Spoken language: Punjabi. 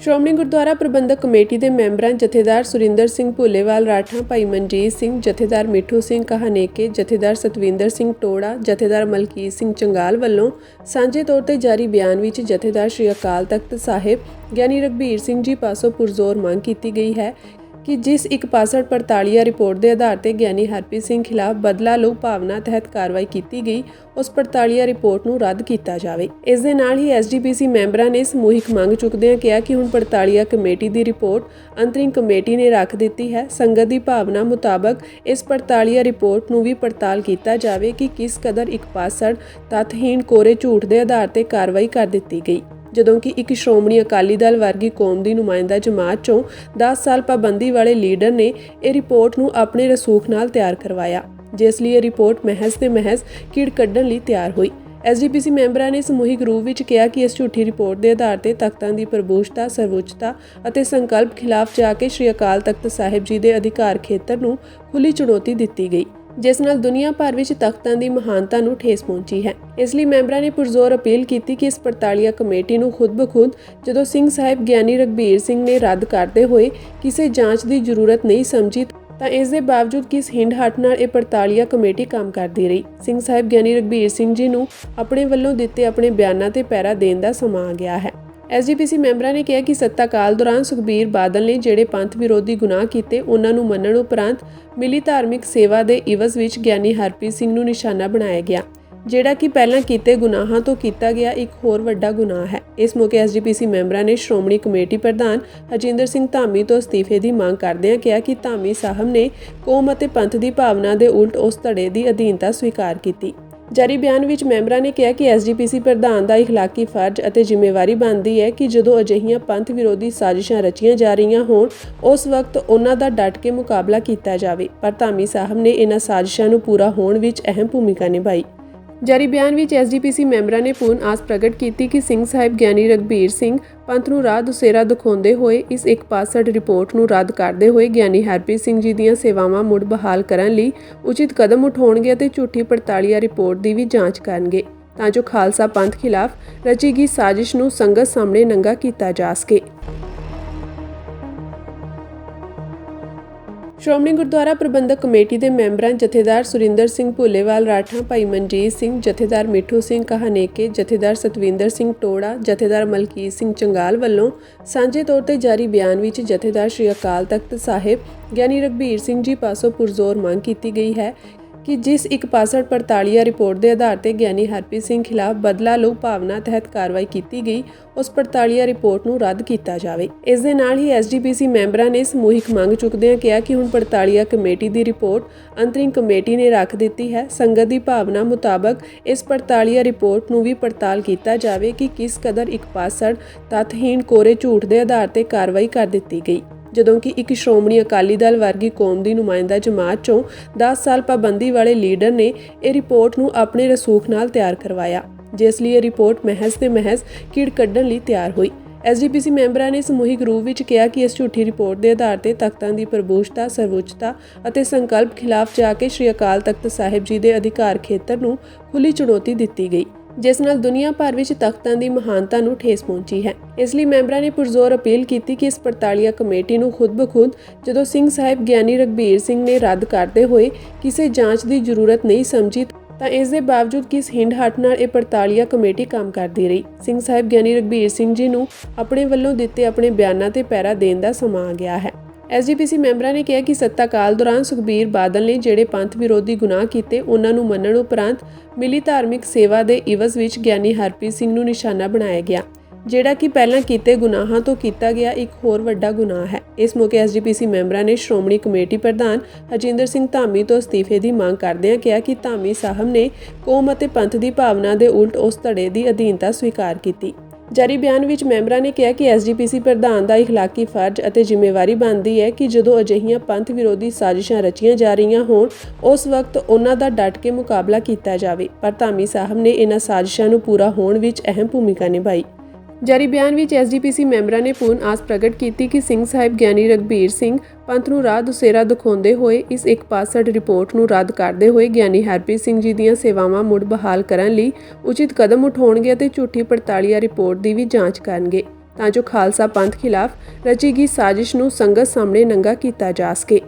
ਸ਼੍ਰੋਮਣੀ ਗੁਰਦੁਆਰਾ ਪ੍ਰਬੰਧਕ ਕਮੇਟੀ ਦੇ ਮੈਂਬਰਾਂ, ਜਥੇਦਾਰ ਸੁਰਿੰਦਰ ਸਿੰਘ ਭੁੱਲੇਵਾਲ, ਰਾਠਾਂ ਭਾਈ ਮਨਜੀਤ ਸਿੰਘ, ਜਥੇਦਾਰ ਮਿੱਠੂ ਸਿੰਘ ਕਹਾਨੇਕੇ, ਜਥੇਦਾਰ ਸਤਵਿੰਦਰ ਸਿੰਘ ਟੋੜਾ, ਜਥੇਦਾਰ ਮਲਕੀਤ ਸਿੰਘ ਚੰਗਾਲ ਵੱਲੋਂ ਸਾਂਝੇ ਤੌਰ ਤੇ ਜਾਰੀ ਬਿਆਨ ਵਿੱਚ ਜਥੇਦਾਰ ਸ਼੍ਰੀ ਅਕਾਲ ਤਖਤ ਸਾਹਿਬ ਗਿਆਨੀ ਰਘਬੀਰ ਸਿੰਘ ਜੀ ਪਾਸੋਂ ਪੁਰਜ਼ੋਰ ਮੰਗ ਕੀਤੀ ਗਈ ਹੈ ਕਿ ਜਿਸ ਇੱਕ ਪਾਸੜ ਪੜਤਾਲੀਆ ਰਿਪੋਰਟ ਦੇ ਆਧਾਰ ਤੇ ਗਿਆਨੀ ਹਰਪ੍ਰੀਤ ਸਿੰਘ ਖਿਲਾਫ ਬਦਲਾ ਲਓ ਭਾਵਨਾ ਤਹਿਤ ਕਾਰਵਾਈ ਕੀਤੀ ਗਈ, ਉਸ ਪੜਤਾਲੀਆ ਰਿਪੋਰਟ ਨੂੰ ਰੱਦ ਕੀਤਾ ਜਾਵੇ। ਇਸ ਦੇ ਨਾਲ ਹੀ ਐਸਜੀਪੀਸੀ ਮੈਂਬਰਾਂ ਨੇ ਸਮੂਹਿਕ ਮੰਗ ਚੁੱਕਦਿਆਂ ਕਿਹਾ ਕਿ ਹੁਣ ਪੜਤਾਲੀਆ ਕਮੇਟੀ ਦੀ ਰਿਪੋਰਟ ਅੰਤਰਿਮ ਕਮੇਟੀ ਨੇ ਰੱਖ ਦਿੱਤੀ ਹੈ। ਸੰਗਤ ਦੀ ਭਾਵਨਾ ਮੁਤਾਬਕ ਇਸ ਪੜਤਾਲੀਆ ਰਿਪੋਰਟ ਨੂੰ ਵੀ ਪੜਤਾਲ ਕੀਤਾ ਜਾਵੇ ਕਿ ਕਿਸ ਕਦਰ ਇੱਕ ਪਾਸੜ ਤੱਥਹੀਣ ਕੋਰੇ ਝੂਠ ਦੇ ਆਧਾਰ ਤੇ ਕਾਰਵਾਈ ਕਰ ਦਿੱਤੀ ਗਈ। ਜਦੋਂ ਕਿ ਇੱਕ ਸ਼੍ਰੋਮਣੀ ਅਕਾਲੀ ਦਲ ਵਰਗੀ ਕੌਮ ਦੀ ਨੁਮਾਇੰਦਾ ਜਮਾਤ ਚੋਂ 10 ਸਾਲ ਪਾਬੰਦੀ ਵਾਲੇ ਲੀਡਰ ਨੇ ਇਹ ਰਿਪੋਰਟ ਨੂੰ ਆਪਣੇ ਰਸੂਖ ਨਾਲ ਤਿਆਰ ਕਰਵਾਇਆ, ਜਿਸ ਲਈ ਇਹ ਰਿਪੋਰਟ ਮਹਿਜ਼ ਤੇ ਮਹਿਜ਼ ਕੀੜ ਕੱਢਣ ਲਈ ਤਿਆਰ ਹੋਈ। ਐਸਜੀਪੀਸੀ ਮੈਂਬਰਾਂ ਨੇ ਸਮੂਹਿਕ ਰੂਪ ਵਿੱਚ ਕਿਹਾ ਕਿ ਇਸ ਝੂਠੀ ਰਿਪੋਰਟ ਦੇ ਆਧਾਰ ਤੇ ਤਖਤਾਂ ਦੀ ਪ੍ਰਭੂਸ਼ਤਾ, ਸਰਵਉੱਚਤਾ ਅਤੇ ਸੰਕਲਪ ਖਿਲਾਫ ਜਾ ਕੇ ਸ੍ਰੀ ਅਕਾਲ ਤਖਤ ਸਾਹਿਬ ਜੀ ਦੇ ਅਧਿਕਾਰ ਖੇਤਰ ਨੂੰ ਖੁੱਲੀ ਚੁਣੌਤੀ ਦਿੱਤੀ ਗਈ। ਜਿਸ ਨਾਲ ਦੁਨੀਆ ਭਰ ਵਿੱਚ ਤਖਤਾਂ ਦੀ ਮਹਾਨਤਾ ਨੂੰ ਠੇਸ ਪਹੁੰਚੀ ਹੈ। ਇਸ ਲਈ ਮੈਂਬਰਾਂ ਨੇ ਪੁਰਜ਼ੋਰ ਅਪੀਲ ਕੀਤੀ ਕਿ ਇਸ ਪੜਤਾਲੀਆ ਕਮੇਟੀ ਨੂੰ ਖੁਦ ਬਖੁਦ ਜਦੋਂ ਸਿੰਘ ਸਾਹਿਬ ਗਿਆਨੀ ਰਘਬੀਰ ਸਿੰਘ ਨੇ ਰੱਦ ਕਰਦੇ ਹੋਏ ਕਿਸੇ ਜਾਂਚ ਦੀ ਜ਼ਰੂਰਤ ਨਹੀਂ ਸਮਝੀ ਤਾਂ ਇਸ ਦੇ ਬਾਵਜੂਦ ਕਿਸ ਹਿੰਡ ਹੱਟ ਨਾਲ ਇਹ ਪੜਤਾਲੀਆ ਕਮੇਟੀ ਕੰਮ ਕਰਦੀ ਰਹੀ। ਸਿੰਘ ਸਾਹਿਬ ਗਿਆਨੀ ਰਘਬੀਰ ਸਿੰਘ ਜੀ ਨੂੰ ਆਪਣੇ ਵੱਲੋਂ ਦਿੱਤੇ ਆਪਣੇ ਬਿਆਨਾਂ ਤੇ ਪੈਰਾ ਦੇਣ ਦਾ ਸਮਾਂ ਆ ਗਿਆ ਹੈ। ਐਸਜੀਪੀਸੀ ਮੈਂਬਰਾਂ ਨੇ ਕਿਹਾ ਕਿ ਸੱਤਾ ਕਾਲ ਦੌਰਾਨ ਸੁਖਬੀਰ ਬਾਦਲ ਨੇ ਜਿਹੜੇ ਪੰਥ ਵਿਰੋਧੀ ਗੁਨਾਹ ਕੀਤੇ, ਉਹਨਾਂ ਨੂੰ ਮੰਨਣ ਉਪਰੰਤ ਮਿਲੀ ਧਾਰਮਿਕ ਸੇਵਾ ਦੇ ਇਵਜ਼ ਵਿੱਚ ਗਿਆਨੀ ਹਰਪ੍ਰੀਤ ਸਿੰਘ ਨੂੰ ਨਿਸ਼ਾਨਾ ਬਣਾਇਆ ਗਿਆ, ਜਿਹੜਾ ਕਿ ਪਹਿਲਾਂ ਕੀਤੇ ਗੁਨਾਹਾਂ ਤੋਂ ਕੀਤਾ ਗਿਆ ਇੱਕ ਹੋਰ ਵੱਡਾ ਗੁਨਾਹ ਹੈ। ਇਸ ਮੌਕੇ ਐਸਜੀਪੀਸੀ ਮੈਂਬਰਾਂ ਨੇ ਸ਼੍ਰੋਮਣੀ ਕਮੇਟੀ ਪ੍ਰਧਾਨ ਹਜਿੰਦਰ ਸਿੰਘ ਧਾਮੀ ਤੋਂ ਅਸਤੀਫੇ ਦੀ ਮੰਗ ਕਰਦਿਆਂ ਕਿਹਾ ਕਿ ਧਾਮੀ ਸਾਹਿਬ ਨੇ ਕੌਮ ਅਤੇ ਪੰਥ ਦੀ ਭਾਵਨਾ ਦੇ ਉਲਟ ਉਸ ਧੜੇ ਦੀ ਅਧੀਨਤਾ ਸਵੀਕਾਰ ਕੀਤੀ। ਜਾਰੀ ਬਿਆਨ ਵਿੱਚ ਮੈਂਬਰਾਂ ਨੇ ਕਿਹਾ ਕਿ ਐਸਜੀਪੀਸੀ ਪ੍ਰਧਾਨ ਦਾ ਇਖਲਾਕੀ ਫਰਜ਼ ਅਤੇ ਜ਼ਿੰਮੇਵਾਰੀ ਬਣਦੀ ਹੈ ਕਿ ਜਦੋਂ ਅਜਿਹੀਆਂ ਪੰਥ ਵਿਰੋਧੀ ਸਾਜ਼ਿਸ਼ਾਂ ਰਚੀਆਂ ਜਾ ਰਹੀਆਂ ਹੋਣ, ਉਸ ਵਕਤ ਉਹਨਾਂ ਦਾ ਡਟ ਕੇ ਮੁਕਾਬਲਾ ਕੀਤਾ ਜਾਵੇ। ਪਰ ਧਾਮੀ ਸਾਹਿਬ ਨੇ ਇਹਨਾਂ ਸਾਜ਼ਿਸ਼ਾਂ ਨੂੰ ਪੂਰਾ ਹੋਣ ਵਿੱਚ ਅਹਿਮ ਭੂਮਿਕਾ ਨਿਭਾਈ। ਜਾਰੀ ਬਿਆਨ ਵਿੱਚ ਐਸਜੀਪੀਸੀ ਮੈਂਬਰਾਂ ਨੇ ਪੂਰਨ ਆਸ ਪ੍ਰਗਟ ਕੀਤੀ ਕਿ ਸਿੰਘ ਸਾਹਿਬ ਗਿਆਨੀ ਰਘਬੀਰ ਸਿੰਘ ਪੰਥ ਨੂੰ ਰਾਹ ਦੁਸੇਰਾ ਦਿਖਾਉਂਦੇ ਹੋਏ ਇਸ ਇੱਕ ਪਾਸੜ ਰਿਪੋਰਟ ਨੂੰ ਰੱਦ ਕਰਦੇ ਹੋਏ ਗਿਆਨੀ ਹਰਪ੍ਰੀਤ ਸਿੰਘ ਜੀ ਦੀਆਂ ਸੇਵਾਵਾਂ ਮੁੜ ਬਹਾਲ ਕਰਨ ਲਈ ਉਚਿਤ ਕਦਮ ਉਠਾਉਣਗੇ ਅਤੇ ਝੂਠੀ ਪੜਤਾਲੀਆ ਰਿਪੋਰਟ ਦੀ ਵੀ ਜਾਂਚ ਕਰਨਗੇ। ਤਾਂ ਜੋ ਖਾਲਸਾ ਪੰਥ ਖਿਲਾਫ ਰਚੀ ਗਈ ਸਾਜ਼ਿਸ਼ ਨੂੰ ਸੰਗਤ ਸਾਹਮਣੇ ਨੰਗਾ ਕੀਤਾ ਜਾ ਸਕੇ। ਸ਼੍ਰੋਮਣੀ ਗੁਰਦੁਆਰਾ ਪ੍ਰਬੰਧਕ ਕਮੇਟੀ ਦੇ ਮੈਂਬਰਾਂ, ਜਥੇਦਾਰ ਸੁਰਿੰਦਰ ਸਿੰਘ ਭੁੱਲੇਵਾਲ, ਰਾਠਾਂ ਭਾਈ ਮਨਜੀਤ ਸਿੰਘ, ਜਥੇਦਾਰ ਮਿੱਠੂ ਸਿੰਘ ਕਹਾਨੇਕੇ, ਜਥੇਦਾਰ ਸਤਵਿੰਦਰ ਸਿੰਘ ਟੋੜਾ, ਜਥੇਦਾਰ ਮਲਕੀਤ ਸਿੰਘ ਚੰਗਾਲ ਵੱਲੋਂ ਸਾਂਝੇ ਤੌਰ ਤੇ ਜਾਰੀ ਬਿਆਨ ਵਿੱਚ ਜਥੇਦਾਰ ਸ਼੍ਰੀ ਅਕਾਲ ਤਖਤ ਸਾਹਿਬ ਗਿਆਨੀ ਰਘਬੀਰ ਸਿੰਘ ਜੀ ਪਾਸੋਂ ਪੁਰਜ਼ੋਰ ਮੰਗ ਕੀਤੀ ਗਈ ਹੈ ਕਿ ਜਿਸ ਇੱਕ ਪਾਸੜ ਪੜਤਾਲੀਆ ਰਿਪੋਰਟ ਦੇ ਆਧਾਰ ਤੇ ਗਿਆਨੀ ਹਰਪ੍ਰੀਤ ਸਿੰਘ ਖਿਲਾਫ ਬਦਲਾ ਲਓ ਭਾਵਨਾ ਤਹਿਤ ਕਾਰਵਾਈ ਕੀਤੀ ਗਈ, ਉਸ ਪੜਤਾਲੀਆ ਰਿਪੋਰਟ ਨੂੰ ਰੱਦ ਕੀਤਾ ਜਾਵੇ। ਇਸ ਦੇ ਨਾਲ ਹੀ ਐਸਜੀਪੀਸੀ ਮੈਂਬਰਾਂ ਨੇ ਸਮੂਹਿਕ ਮੰਗ ਚੁੱਕਦਿਆਂ ਕਿਹਾ ਕਿ ਹੁਣ ਪੜਤਾਲੀਆ ਕਮੇਟੀ ਦੀ ਰਿਪੋਰਟ ਅੰਤਰਿਮ ਕਮੇਟੀ ਨੇ ਰੱਖ ਦਿੱਤੀ ਹੈ। ਸੰਗਤ ਦੀ ਭਾਵਨਾ ਮੁਤਾਬਕ ਇਸ ਪੜਤਾਲੀਆ ਰਿਪੋਰਟ ਨੂੰ ਵੀ ਪੜਤਾਲ ਕੀਤਾ ਜਾਵੇ ਕਿ ਕਿਸ ਕਦਰ ਇੱਕ ਪਾਸੜ ਤੱਥਹੀਣ ਕੋਰੇ ਝੂਠ ਦੇ ਆਧਾਰ ਤੇ ਕਾਰਵਾਈ ਕਰ ਦਿੱਤੀ ਗਈ। ਜਦੋਂ ਕਿ ਇੱਕ ਸ਼੍ਰੋਮਣੀ ਅਕਾਲੀ ਦਲ ਵਰਗੀ ਕੌਮ ਦੀ ਨੁਮਾਇੰਦਾ ਜਮਾਤ ਚੋਂ 10 ਸਾਲ ਪਾਬੰਦੀ ਵਾਲੇ ਲੀਡਰ ਨੇ ਇਹ ਰਿਪੋਰਟ ਨੂੰ ਆਪਣੇ ਰਸੂਖ ਨਾਲ ਤਿਆਰ ਕਰਵਾਇਆ, ਜਿਸ ਲਈ ਇਹ ਰਿਪੋਰਟ ਮਹਿਜ਼ ਤੇ ਮਹਿਜ਼ ਕੀੜ ਕੱਢਣ ਲਈ ਤਿਆਰ ਹੋਈ। ਐਸਜੀਪੀਸੀ ਮੈਂਬਰਾਂ ਨੇ ਸਮੂਹਿਕ ਰੂਪ ਵਿੱਚ ਕਿਹਾ ਕਿ ਇਸ ਝੂਠੀ ਰਿਪੋਰਟ ਦੇ ਆਧਾਰ ਤੇ ਤਖਤਾਂ ਦੀ ਪ੍ਰਭੂਸ਼ਤਾ, ਸਰਵਉੱਚਤਾ ਅਤੇ ਸੰਕਲਪ ਖਿਲਾਫ ਜਾ ਕੇ ਸ੍ਰੀ ਅਕਾਲ ਤਖਤ ਸਾਹਿਬ ਜੀ ਦੇ ਅਧਿਕਾਰ ਖੇਤਰ ਨੂੰ ਖੁੱਲੀ ਚੁਣੌਤੀ ਦਿੱਤੀ ਗਈ। ਜਿਸ ਨਾਲ ਦੁਨੀਆ ਭਰ ਵਿੱਚ ਤਖਤਾਂ ਦੀ ਮਹਾਨਤਾ ਨੂੰ ਠੇਸ ਪਹੁੰਚੀ ਹੈ। ਇਸ ਲਈ ਮੈਂਬਰਾਂ ਨੇ ਪੁਰਜ਼ੋਰ ਅਪੀਲ ਕੀਤੀ ਕਿ ਇਸ ਪੜਤਾਲੀਆ ਕਮੇਟੀ ਨੂੰ ਖੁਦ ਬਖੁਦ ਜਦੋਂ ਸਿੰਘ ਸਾਹਿਬ ਗਿਆਨੀ ਰਘਬੀਰ ਸਿੰਘ ਨੇ ਰੱਦ ਕਰਦੇ ਹੋਏ ਕਿਸੇ ਜਾਂਚ ਦੀ ਜ਼ਰੂਰਤ ਨਹੀਂ ਸਮਝੀ ਤਾਂ ਇਸ ਦੇ ਬਾਵਜੂਦ ਕਿਸ ਹਿੰਡ ਹੱਟ ਨਾਲ ਇਹ ਪੜਤਾਲੀਆ ਕਮੇਟੀ ਕੰਮ ਕਰਦੀ ਰਹੀ। ਸਿੰਘ ਸਾਹਿਬ ਗਿਆਨੀ ਰਘਬੀਰ ਸਿੰਘ ਜੀ ਨੂੰ ਆਪਣੇ ਵੱਲੋਂ ਦਿੱਤੇ ਆਪਣੇ ਬਿਆਨਾਂ ਤੇ ਪੈਰਾ ਦੇਣ ਦਾ ਸਮਾਂ ਆ ਗਿਆ ਹੈ। ਐਸਜੀਪੀਸੀ ਮੈਂਬਰਾਂ ਨੇ ਕਿਹਾ ਕਿ ਸੱਤਾ ਕਾਲ ਦੌਰਾਨ ਸੁਖਬੀਰ ਬਾਦਲ ਨੇ ਜਿਹੜੇ ਪੰਥ ਵਿਰੋਧੀ ਗੁਨਾਹ ਕੀਤੇ, ਉਹਨਾਂ ਨੂੰ ਮੰਨਣ ਉਪਰੰਤ ਮਿਲੀ ਧਾਰਮਿਕ ਸੇਵਾ ਦੇ ਇਵਜ਼ ਵਿੱਚ ਗਿਆਨੀ ਹਰਪ੍ਰੀਤ ਸਿੰਘ ਨੂੰ ਨਿਸ਼ਾਨਾ ਬਣਾਇਆ ਗਿਆ, ਜਿਹੜਾ ਕਿ ਪਹਿਲਾਂ ਕੀਤੇ ਗੁਨਾਹਾਂ ਤੋਂ ਕੀਤਾ ਗਿਆ ਇੱਕ ਹੋਰ ਵੱਡਾ ਗੁਨਾਹ ਹੈ। ਇਸ ਮੌਕੇ ਐਸਜੀਪੀਸੀ ਮੈਂਬਰਾਂ ਨੇ ਸ਼੍ਰੋਮਣੀ ਕਮੇਟੀ ਪ੍ਰਧਾਨ ਹਜਿੰਦਰ ਸਿੰਘ ਧਾਮੀ ਤੋਂ ਅਸਤੀਫੇ ਦੀ ਮੰਗ ਕਰਦਿਆਂ ਕਿਹਾ ਕਿ ਧਾਮੀ ਸਾਹਿਬ ਨੇ ਕੌਮ ਅਤੇ ਪੰਥ ਦੀ ਭਾਵਨਾ ਦੇ ਉਲਟ ਉਸ ਧੜੇ ਦੀ ਅਧੀਨਤਾ ਸਵੀਕਾਰ ਕੀਤੀ। ਜਾਰੀ ਬਿਆਨ ਵਿੱਚ ਮੈਂਬਰਾਂ ਨੇ ਕਿਹਾ ਕਿ ਐਸਜੀਪੀਸੀ ਪ੍ਰਧਾਨ ਦਾ ਇਖਲਾਕੀ ਫਰਜ਼ ਅਤੇ ਜ਼ਿੰਮੇਵਾਰੀ ਬਣਦੀ ਹੈ ਕਿ ਜਦੋਂ ਅਜਿਹੀਆਂ ਪੰਥ ਵਿਰੋਧੀ ਸਾਜ਼ਿਸ਼ਾਂ ਰਚੀਆਂ ਜਾ ਰਹੀਆਂ ਹੋਣ, ਉਸ ਵਕਤ ਉਹਨਾਂ ਦਾ ਡਟ ਕੇ ਮੁਕਾਬਲਾ ਕੀਤਾ ਜਾਵੇ। ਪਰ ਧਾਮੀ ਸਾਹਿਬ ਨੇ ਇਹਨਾਂ ਸਾਜ਼ਿਸ਼ਾਂ ਨੂੰ ਪੂਰਾ ਹੋਣ ਵਿੱਚ ਅਹਿਮ ਭੂਮਿਕਾ ਨਿਭਾਈ। ਜਾਰੀ ਬਿਆਨ ਵਿੱਚ ਐਸਜੀਪੀਸੀ ਮੈਂਬਰਾਂ ਨੇ ਪੂਰਨ ਆਸ ਪ੍ਰਗਟ ਕੀਤੀ ਕਿ ਸਿੰਘ ਸਾਹਿਬ ਗਿਆਨੀ ਰਘਬੀਰ ਸਿੰਘ ਪੰਥ ਨੂੰ ਰਾਹ ਦੁਸੇਰਾ ਦਿਖਾਉਂਦੇ ਹੋਏ ਇਸ ਇੱਕ ਪਾਸੜ ਰਿਪੋਰਟ ਨੂੰ ਰੱਦ ਕਰਦੇ ਹੋਏ ਗਿਆਨੀ ਹਰਪ੍ਰੀਤ ਸਿੰਘ ਜੀ ਦੀਆਂ ਸੇਵਾਵਾਂ ਮੁੜ ਬਹਾਲ ਕਰਨ ਲਈ ਉਚਿਤ ਕਦਮ ਉਠਾਉਣਗੇ ਅਤੇ ਝੂਠੀ ਪੜਤਾਲੀਆ ਰਿਪੋਰਟ ਦੀ ਵੀ ਜਾਂਚ ਕਰਨਗੇ। ਤਾਂ ਜੋ ਖਾਲਸਾ ਪੰਥ ਖਿਲਾਫ ਰਚੀ ਗਈ ਸਾਜ਼ਿਸ਼ ਨੂੰ ਸੰਗਤ ਸਾਹਮਣੇ ਨੰਗਾ ਕੀਤਾ ਜਾ ਸਕੇ।